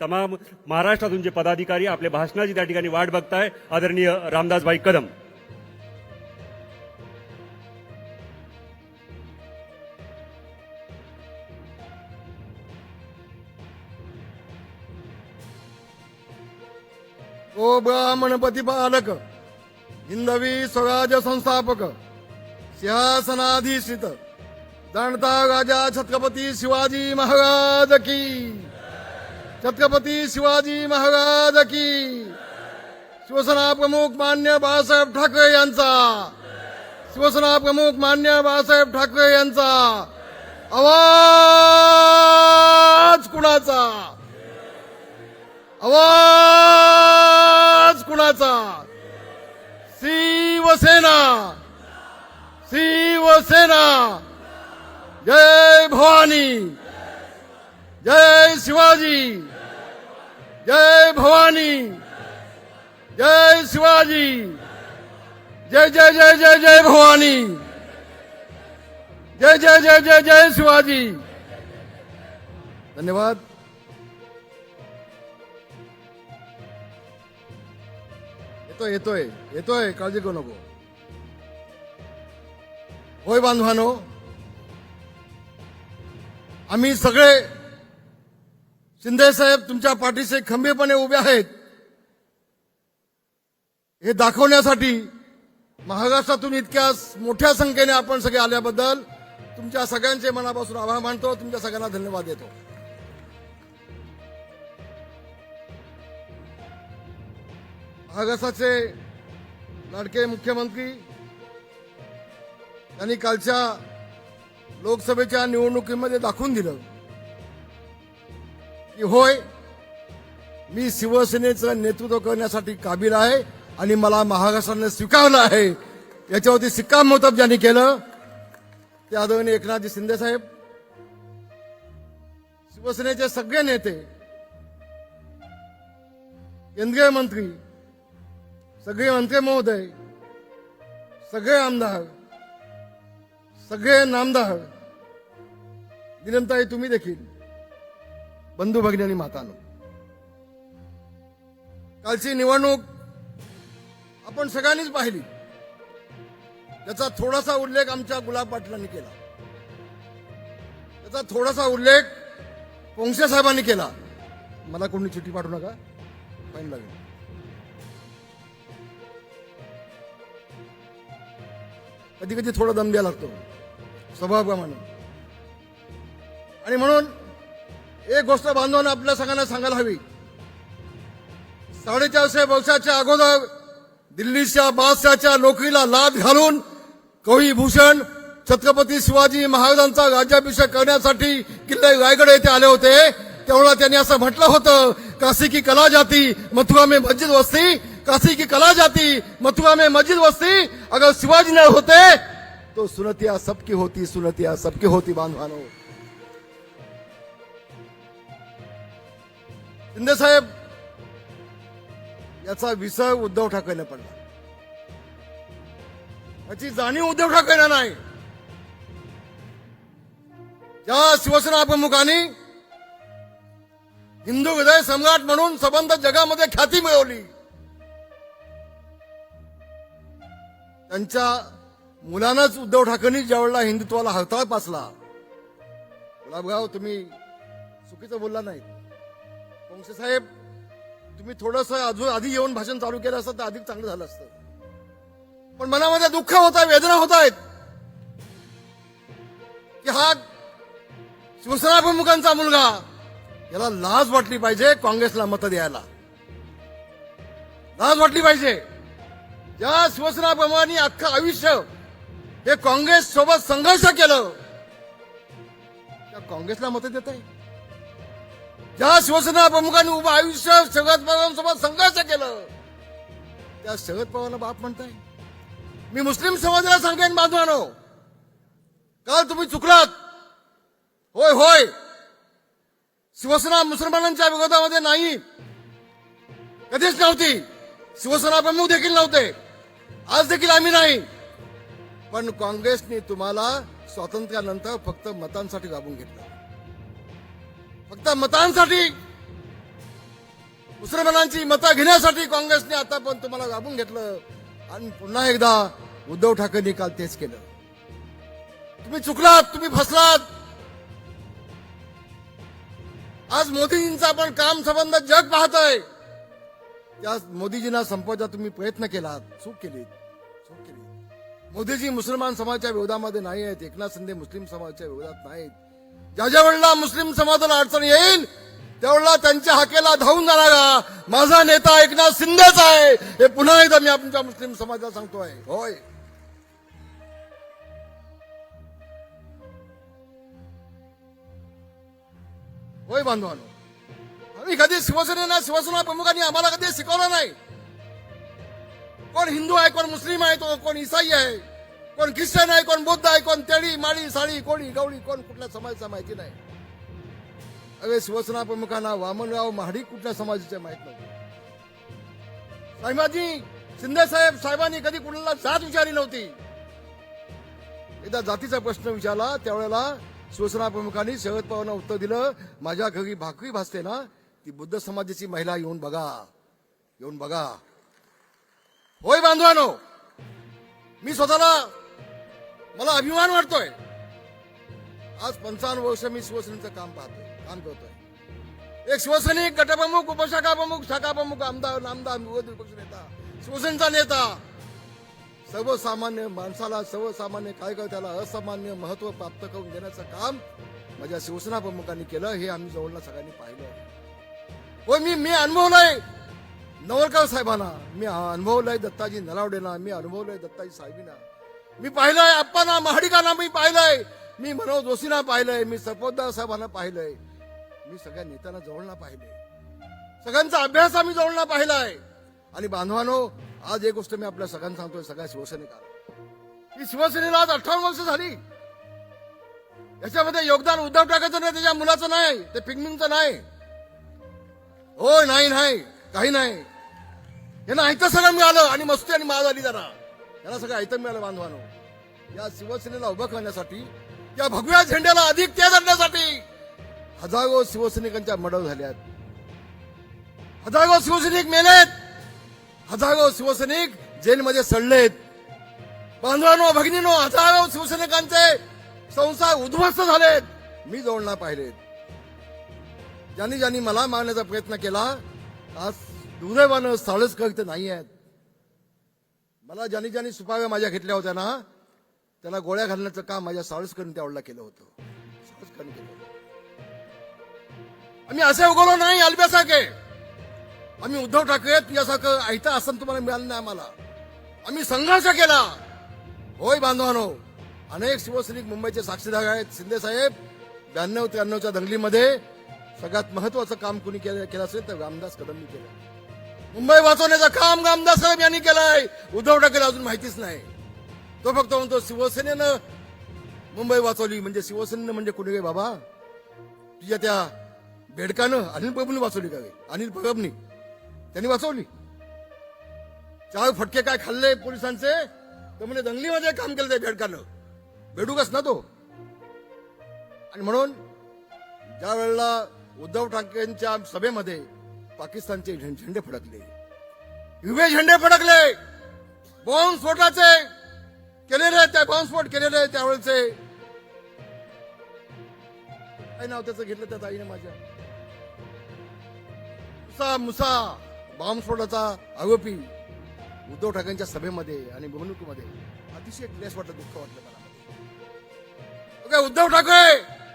तमाम महाराष्ट्रातून जे पदाधिकारी आपल्या भाषणाची त्या ठिकाणी वाट बघताय आदरणीय रामदासभाई कदम. ओ ब्राह्मणपती पालक हिंदवी स्वराज्य संस्थापक सिंहासनाधीशित जाणता राजा छत्रपती शिवाजी महाराज की छत्रपती शिवाजी महाराज की. शिवसेना प्रमुख मान्य बाळासाहेब ठाकरे यांचा. शिवसेना प्रमुख मान्य बाळासाहेब ठाकरे यांचा. आवाज कुणाचा? आवाज कुणाचा? शिवसेना. शिवसेना. जय भवानी. जय शिवाजी. जय भवानी जय शिवाजी जय जय जय जय जय भवानी जय जय जय जय जय शिवाजी। धन्यवाद। येतोय येतोय येतोय काळजी करू नको। होय बांधवानो आम्ही सगळे शिंदे साहेब तुमच्या पाठीशी खंबीरपणे उभे आहेत. हे दाखवण्यासाठी महाराष्ट्रातून इतक्या मोठ्या संख्येने आपण सगळे आल्याबद्दल तुमच्या सगळ्यांचे मनापासून आभार मानतो. तुमच्या सगळ्यांना धन्यवाद देतो. महाराष्ट्राचे लाडके मुख्यमंत्री त्यांनी कालच्या लोकसभेच्या निवडणुकीमध्ये दाखवून दिलं. की होय मी शिवसेनेचं नेतृत्व करण्यासाठी काबील आहे आणि मला महाराष्ट्राने स्वीकारलं आहे. याच्यावरती शिक्कामोर्तब ज्यांनी केलं ते आदरणीय एकनाथजी शिंदे साहेब शिवसेनेचे सगळे नेते केंद्रीय मंत्री सगळे मंत्री महोदय सगळे आमदार सगळे नामदार दिनंताई तुम्ही देखील. बंधू भगिनी आणि मातानो. कालची निवडणूक आपण सगळ्यांनीच पाहिली. त्याचा थोडासा उल्लेख आमच्या गुलाब पाटलांनी केला. त्याचा थोडासा उल्लेख पोंगसे साहेबांनी केला. मला कोणी चिठ्ठी पाठवू नका? फाईन लागेल. कधी कधी थोडा दम द्यावा लागतो. स्वभावाप्रमाणे. आणि म्हणून एक गोष्ट बांधवांना आपल्या सगळ्यांना सांगायला हवी. साडेचारशे वर्षाच्या अगोदर दिल्लीच्या बादशाच्या नोकरीला लाद घालून कवी भूषण छत्रपती शिवाजी महाराजांचा राज्याभिषेक करण्यासाठी किल्ले रायगड येथे आले होते. तेवढा त्यांनी असं म्हटलं होतं काशी की कला जाती मथुरा में मस्जिद वस्ती काशी की कला जाती मथुरा में मस्जिद वस्ती अगर शिवाजी न होते तो सुनतिया सबकी होती सुनतिया सबकी होती बांधवानो. शिंदे साहेब याचा विसर उद्धव ठाकरेला पडला. याची जाणीव उद्धव ठाकरेला नाही. ज्या शिवसेना प्रमुखांनी हिंदू हृदय सम्राट म्हणून संबंध जगामध्ये ख्याती मिळवली त्यांच्या मुलानंच उद्धव ठाकरेंनी ज्यावेळेला हिंदुत्वाला हरताळ पाचला गुलाबराव तुम्ही चुकीचं बोलला नाही. वंश साहेब तुम्ही थोडस अजून आधी येऊन भाषण चालू केलं असतं तर अधिक चांगलं झालं असतं. पण मनामध्ये दुःख होत आहे वेदना होत आहेत. की हा शिवसेना प्रमुखांचा मुलगा याला लाज वाटली पाहिजे काँग्रेसला मतं द्यायला. लाज वाटली पाहिजे. ज्या शिवसेना प्रमुखांनी अख्खं आयुष्य हे काँग्रेस सोबत संघर्ष केलं त्या काँग्रेसला मतं देत आहे ज्या शिवसेना प्रमुखांनी उभं आयुष्य शरद पवारांसोबत संघर्ष केलं त्या शरद पवारला बाप म्हणताय. मी मुस्लिम समाजाला सांगेन बांधवानो. काल तुम्ही चुकलात. होय होय. शिवसेना मुसलमानांच्या विरोधामध्ये नाही. कधीच नव्हती. शिवसेना प्रमुख देखील नव्हते. आज देखील आम्ही नाही. पण काँग्रेसने तुम्हाला स्वातंत्र्यानंतर फक्त मतांसाठी राबून घेतलं. फक्त मतांसाठी मुसलमानांची मतं घेण्यासाठी काँग्रेसने आता पण तुम्हाला दाबून घेतलं. आणि पुन्हा एकदा उद्धव ठाकरेंनी काल तेच केलं. तुम्ही चुकलात तुम्ही फसलात. आज मोदीजींचा आपण काम संबंध जग पाहतोय. त्या मोदीजींना संपवायचा तुम्ही प्रयत्न केलात. चूक केली. चूक केली. मोदीजी मुसलमान समाजाच्या विरोधामध्ये नाही आहेत एकनाथ शिंदे मुस्लिम समाजाच्या विरोधात नाहीत ज्या ज्या वेळेला मुस्लिम समाजाला अडचण येईल त्यावेळेला त्यांच्या हाकेला धावून जाणारा माझा नेता एकनाथ शिंदेच आहे. हे पुन्हा एकदा मी आमच्या मुस्लिम समाजाला सांगतोय होय. होय बांधवानो. आम्ही कधी शिवसेनेला शिवसेना प्रमुखांनी आम्हाला कधी शिकवलं नाही. कोण हिंदू आहे कोण मुस्लिम आहे तो कोण इसाई आहे. कोण ख्रिश्चन आहे कोण बुद्ध आहे कोण तेळी माळी साळी कोणी गवळी कोण कुठल्या समाजाचा माहिती नाही. अरे शिवसेना प्रमुखांना वामनराव महाडी कुठल्या समाजाचे माहीत नाही. साहेबाजी शिंदे साहेब साहेबांनी कधी कुणाला जात विचारली नव्हती. एकदा जातीचा प्रश्न विचारला त्यावेळेला शिवसेना प्रमुखांनी शरद पवारांना उत्तर दिलं माझ्या घरी भाकरी भासते ना ती बुद्ध समाजाची महिला येऊन बघा येऊन बघा. होय बांधवानो मी स्वतःला मला अभिमान वाटतोय. आज पंचावन्न वर्ष मी शिवसेनेचं काम पाहतोय काम करतोय. एक शिवसैनिक गटप्रमुख उपशाखा प्रमुख शाखा प्रमुख आमदार नामदार विरोधी पक्ष नेता शिवसेनेचा नेता. सर्वसामान्य माणसाला सर्वसामान्य कार्यकर्त्याला असामान्य महत्त्व प्राप्त करून देण्याचं काम माझ्या शिवसेना प्रमुखांनी केलं हे आम्ही जवळला सगळ्यांनी पाहिलं. हो मी मी अनुभवलंय. नवलकर साहेबांना मी अनुभवलंय दत्ताजी नलावडेला मी अनुभवलंय दत्ताजी साहेबींना. मी पाहिलंय अप्पाना महाडिकांना मी पाहिलंय. मी मनोज जोशींना पाहिलंय मी सरपोतदार साहेबांना पाहिलंय. मी सगळ्या नेत्यांना जवळला पाहिलंय. सगळ्यांचा अभ्यास आम्ही जवळला पाहिलाय. आणि बांधवानो आज एक गोष्ट मी आपल्या सगळ्यांना सांगतोय सगळ्या शिवसैनिकांना. की शिवसेनेला आज अठ्ठावन्न वर्ष झाली. याच्यामध्ये योगदान उद्धव ठाकरेचं नाही त्याच्या मुलाचं नाही ते पिंगमिंगचं नाही. हो नाही नाही काही नाही. यांना ऐकता सगळं मिळालं आणि मस्ती आणि माळ झाली जरा. याला सगळं ऐकतं मिळालं बांधवानो. या शिवसेनेला उभं करण्यासाठी या भगव्या झेंड्याला अधिक तेज आणण्यासाठी हजारो शिवसैनिकांच्या मडव झाल्यात. हजारो शिवसैनिक मेलेत. हजारो शिवसैनिक जेलमध्ये सडलेत. बांधवानो भगिनीनो हजारो शिवसैनिकांचे संसार उद्ध्वस्त झालेत. मी जवळना पाहिलेत. ज्यांनी ज्यांनी मला मारण्याचा प्रयत्न केला आज दुर्दैवानं साळच इथे नाही आहेत मला ज्यांनी ज्यांनी सुपाव्या माझ्या घेतल्या होत्या ना त्याला गोळ्या घालण्याचं काम माझ्या साळसकरने त्यावेळेला केलं होतं. साळसकरने केलं होतं. आम्ही असे उगवलो नाही अल्ब्यासारखे आम्ही उद्धव ठाकरे तुझ्यासारखं ऐता आसन तुम्हाला मिळालं नाही आम्हाला. आम्ही संघर्ष केला. होय बांधवानो अनेक शिवसैनिक मुंबईचे साक्षीदार आहेत शिंदे साहेब ब्याण्णव त्र्याण्णवच्या दंगलीमध्ये सगळ्यात महत्वाचं काम कुणी केलं केलं असेल तर रामदास कदमनी केलं. मुंबई वाचवण्याचं काम रामदास साहेब यांनी केलंय. उद्धव ठाकरे अजून माहितीच नाही. तो फक्त म्हणतो शिवसेनेनं मुंबई वाचवली. म्हणजे शिवसेनेनं म्हणजे कुठे गे बाबा? तुझ्या त्या बेडकानं अनिल प्रभूने वाचवली का रे? अनिल परबनी. त्यांनी वाचवली. चार फटके काय खाल्ले पोलिसांचे? तर म्हणजे दंगलीमध्ये काम केलं त्या बेडकानं. बेडूकच ना तो. आणि म्हणून ज्या वेळेला उद्धव ठाकरेंच्या सभेमध्ये पाकिस्तानचे झेंडे फडकले. हिरवे झेंडे फडकले. बॉम्बस्फोटाचे केलेले त्या बॉम्बस्फोट केलेले त्यावेळेचे. काय नाव त्याचं घेतलं त्या ताईने माझ्या. मुसा मुसा बॉम्बस्फोटाचा आरोपी उद्धव ठाकरेंच्या सभेमध्ये आणि निवडणुकीमध्ये अतिशय क्लेश वाटलं दुःख वाटलं मला. ओके, उद्धव ठाकरे!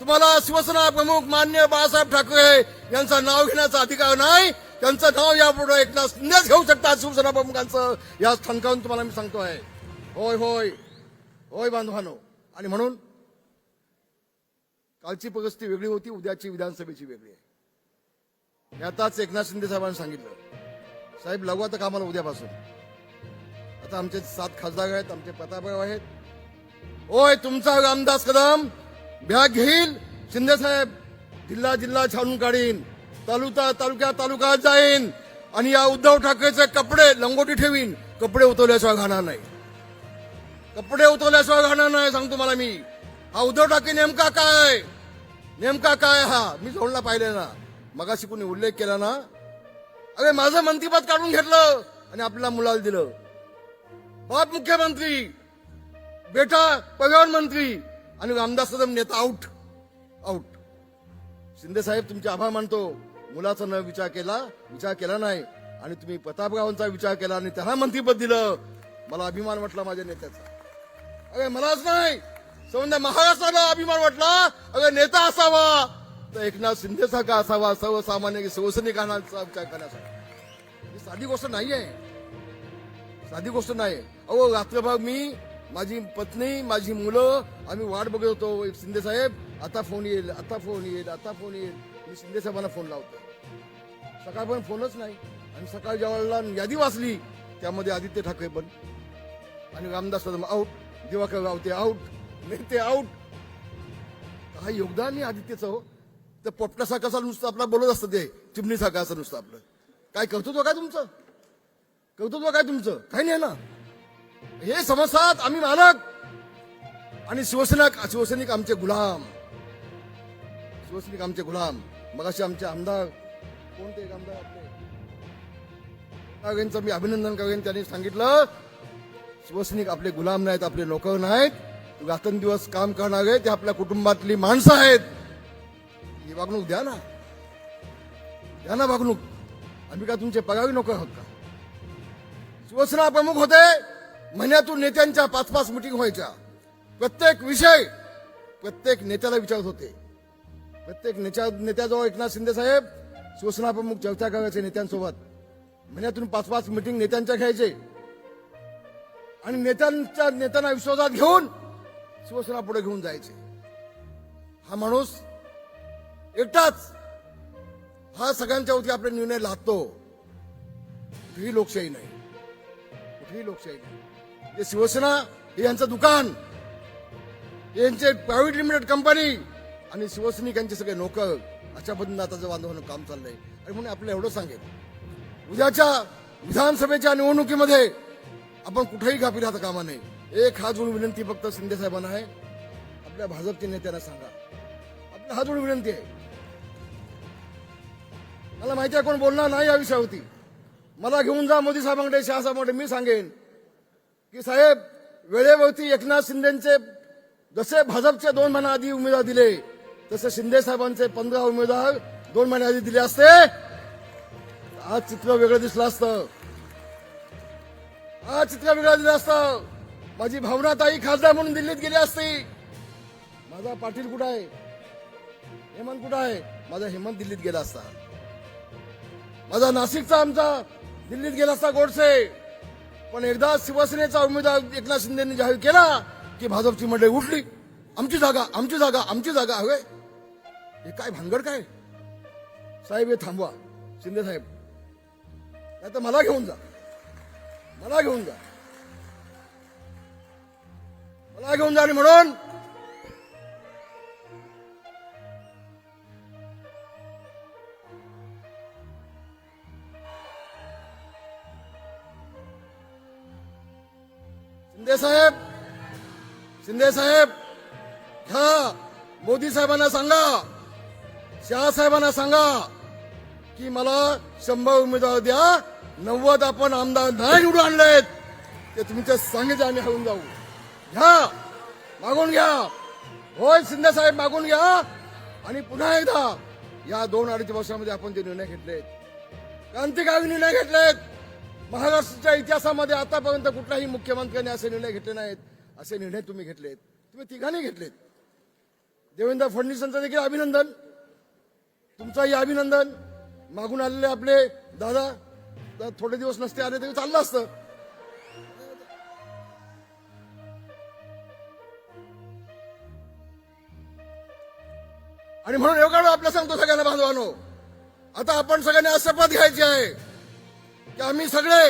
तुम्हाला शिवसेना प्रमुख मान्य बाळासाहेब ठाकरे यांचं नाव घेण्याचा अधिकार नाही. त्यांचं नाव यापुढे एकनाथ शिंदेच घेऊ शकतात शिवसेना प्रमुखांचं. या स्थानकावरून तुम्हाला मी सांगतो आहे होय होय. होय बांधवानो. आणि म्हणून कालची परिस्थिती वेगळी होती उद्याची विधानसभेची वेगळी आहे. मी आताच एकनाथ शिंदे साहेबांनी सांगितलं. साहेब लागू आता कामाला उद्यापासून. आता आमचे सात खासदार आहेत आमचे प्रतापराव आहेत. होय तुमचा रामदास कदम बॅग घेईल शिंदे साहेब जिल्हा जिल्हा छानून काढीन. तालुका तालुक्या तालुका जाईन. आणि या उद्धव ठाकरेचे कपडे लंगोटी ठेवीन. कपडे उतरल्याशिवाय घाणार नाही. कपडे उतरल्याशिवाय घाणार नाही सांगतो मला मी. हा उद्धव ठाकरे नेमका काय? नेमका काय हा? मी जोडला पाहिले ना. मगाशी कोणी उल्लेख केला ना. अरे माझं मंत्रीपद काढून घेतलं आणि आपल्याला मुलाला दिलं. बाप मुख्यमंत्री बेटा परिवहन मंत्री आणि रामदास कदम नेता आऊट आऊट शिंदे साहेब तुमचे आभार मानतो. मुलाचा न विचार केला विचार केला नाही. आणि तुम्ही प्रतापरावांचा विचार केला आणि त्यांना मंत्रीपद दिलं. मला अभिमान वाटला माझ्या नेत्याचा. अरे मलाच नाही. समजा महाराष्ट्राला अभिमान वाटला. अरे नेता असावा. तर एकनाथ शिंदे सारखा असावा सर्वसामान्य शिवसैनिकांचा विचार करण्यासाठी. ही साधी गोष्ट नाही आहे साधी गोष्ट नाही अहो रात्रभर मी माझी पत्नी माझी मुलं आम्ही वाट बघत होतो शिंदे साहेब. आता फोन येईल आता फोन येईल आता फोन येईल. मी शिंदे साहेबांना फोन लावतो. सकाळपर्यंत फोनच नाही. आणि सकाळी ज्या वेळेला यादी वाचली त्यामध्ये आदित्य ठाकरे पण. आणि रामदास कदम आऊट दिवाकर रावते आऊट नेते आऊट हा योगदान आहे आदित्यचं हो. तर पोपटासारखा असा नुसतं आपला बोलत असतं ते. चिमणीसारखं असं नुसतं आपलं. काय कर्तृत्व काय तुमचं? कर्तृत्व काय तुमचं? काही नाही ना. हे समजतात आम्ही मालक. आणि शिवसेना शिवसैनिक आमचे गुलाम. शिवसैनिक आमचे गुलाम. मग असे आमचे आमदार कोणते एक आमदार आपले? यांचं मी अभिनंदन करेन. त्यांनी सांगितलं शिवसैनिक आपले गुलाम नाहीत आपले नोकर नाहीत. रात्रंदिवस काम करणारे ते आपल्या कुटुंबातली माणसं आहेत. ही वागणूक द्या ना. द्या ना वागणूक. आम्ही का तुमचे पगारी नोकर आहोत का? शिवसेना प्रमुख होते. महिन्यातून नेत्यांच्या पाच पाच मिटिंग व्हायच्या. प्रत्येक विषय प्रत्येक नेत्याला विचारत होते. प्रत्येक नेत्या नेत्याजवळ एकनाथ शिंदे साहेब शिवसेना प्रमुख चर्चा करायचे नेत्यांसोबत. महिन्यातून पाच पाच मिटिंग नेत्यांच्या घ्यायचे. आणि नेत्यांच्या नेत्यांना विश्वासात घेऊन शिवसेना पुढे घेऊन जायचे. हा माणूस एकटाच हा सगळ्यांच्या वरती आपले निर्णय लादतो. कुठेही लोकशाही नाही. कुठेही लोकशाही नाही. शिवसेना हे यांचं दुकान. यांचे प्रायव्हेट लिमिटेड कंपनी आणि शिवसैनिक यांचे सगळे नोकर. अशा पद्धतीनं आता बांधवानं काम चाललंय. आणि म्हणून आपल्याला एवढं सांगेल उद्याच्या विधानसभेच्या निवडणुकीमध्ये आपण कुठेही घाबी राहता कामा नये. एक हात जोडून विनंती फक्त शिंदे साहेबांना आहे. आपल्या भाजपच्या नेत्यांना सांगा. आपल्या हात जोडून विनंती आहे. मला माहिती आहे कोण बोलणार नाही या विषयावरती. मला घेऊन जा मोदी साहेबांकडे शहा साहेबांकडे मी सांगेन. की साहेब वेळेवरती एकनाथ शिंदेचे जसे भाजपचे दोन महिन्या आधी उमेदवार दिले तसे शिंदे साहेबांचे पंधरा उमेदवार दोन महिन्या आधी दिले असते. आज चित्र वेगळं दिसलं असतं. आज चित्र वेगळं दिलं असतं. माझी भावना ताई खासदार म्हणून दिल्लीत गेली असती. माझा पाटील कुठं आहे? हेमंत कुठं आहे? माझा हेमंत दिल्लीत गेला असता. माझा नाशिकचा आमचा दिल्लीत गेला असता गोडसे. पण एकदा शिवसेनेचा उमेदवार एकनाथ शिंदेनी जाहीर केला की भाजपची मंडळी उठली. आमची जागा आमची जागा आमची जागा हवे. हे काय भानगड काय? साहेब हे थांबवा. शिंदे साहेब. नाही तर मला घेऊन जा. मला घेऊन जा. मला घेऊन जा आणि म्हणून शिंदे साहेब शिंदे साहेब घ्या. मोदी साहेबांना सांगा शहा साहेबांना सांगा की मला शंभर उमेदवार द्या नव्वद आपण आमदार नाही निवडून आणलेत. ते तुमच्या सांगितलं आम्ही हळून जाऊ. घ्या. मागून घ्या. होय शिंदे साहेब मागून घ्या. आणि पुन्हा एकदा या दोन अडीच वर्षामध्ये आपण जे निर्णय घेतलेत क्रांतिकारी निर्णय घेतलेत महाराष्ट्राच्या इतिहासामध्ये आतापर्यंत कुठल्याही मुख्यमंत्र्यांनी असे निर्णय घेतले नाहीत असे निर्णय तुम्ही घेतलेत. तुम्ही तिघांनी घेतलेत. देवेंद्र फडणवीसांचं देखील अभिनंदन. तुमचंही अभिनंदन. मागून आलेले आपले दादा थोडे दिवस नसते आले तरी चाललं असतं. आणि म्हणून एवढा आपल्या सांगतो सगळ्यांना बांधवानो. आता आपण सगळ्यांनी आज शपथ घ्यायची आहे. की आम्ही सगळे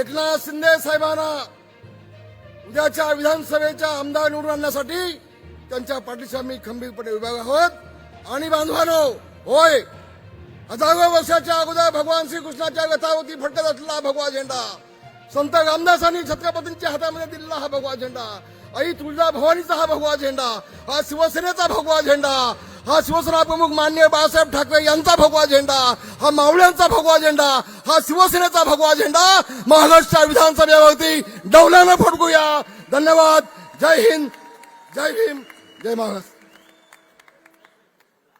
एकनाथ शिंदे साहेबांना उद्याच्या विधानसभेच्या आमदार निवडून आणण्यासाठी त्यांच्या पाठीशी आम्ही खंबीरपणे उभे आहोत. आणि बांधवानो होय हजारो वर्षाच्या अगोदर भगवान श्रीकृष्णाच्या व्यथावती फडकत असलेला भगवा झेंडा संत रामदासांनी छत्रपतींच्या हातामध्ये दिलेला हा भगवा झेंडा. आई तुळजा भवानीचा हा भगवा झेंडा हा शिवसेनेचा भगवा झेंडा हा शिवसेना प्रमुख मान्य बाळासाहेब ठाकरे यांचा भगवा झेंडा हा मावळ्यांचा भगवा झेंडा हा शिवसेनेचा भगवा झेंडा महाराष्ट्र विधानसभेवरती डौल्यानं फडकूया. धन्यवाद. जय हिंद. जय भीम. जय महाराष्ट्र.